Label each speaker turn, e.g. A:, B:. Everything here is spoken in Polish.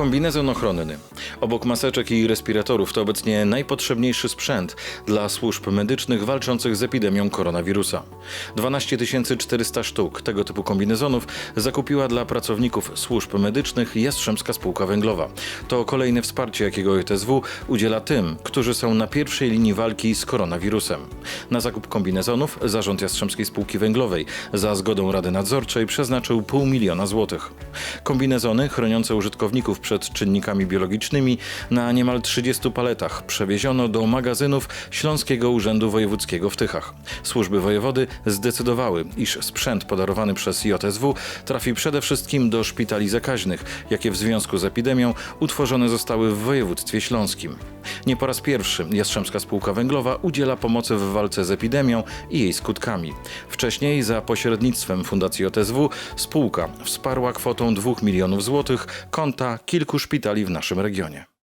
A: Kombinezon ochronny. Obok maseczek i respiratorów to obecnie najpotrzebniejszy sprzęt dla służb medycznych walczących z epidemią koronawirusa. 12 400 sztuk tego typu kombinezonów zakupiła dla pracowników służb medycznych Jastrzębska Spółka Węglowa. To kolejne wsparcie, jakiego JSW udziela tym, którzy są na pierwszej linii walki z koronawirusem. Na zakup kombinezonów zarząd Jastrzębskiej Spółki Węglowej za zgodą Rady Nadzorczej przeznaczył pół miliona złotych. Kombinezony chroniące użytkowników przed czynnikami biologicznymi na niemal 30 paletach przewieziono do magazynów Śląskiego Urzędu Wojewódzkiego w Tychach. Służby wojewody zdecydowały, iż sprzęt podarowany przez JSW trafi przede wszystkim do szpitali zakaźnych, jakie w związku z epidemią utworzone zostały w województwie śląskim. Nie po raz pierwszy Jastrzębska Spółka Węglowa udziela pomocy w walce z epidemią i jej skutkami. Wcześniej za pośrednictwem Fundacji JSW spółka wsparła kwotą 2 milionów złotych konta kilku szpitali w naszym regionie.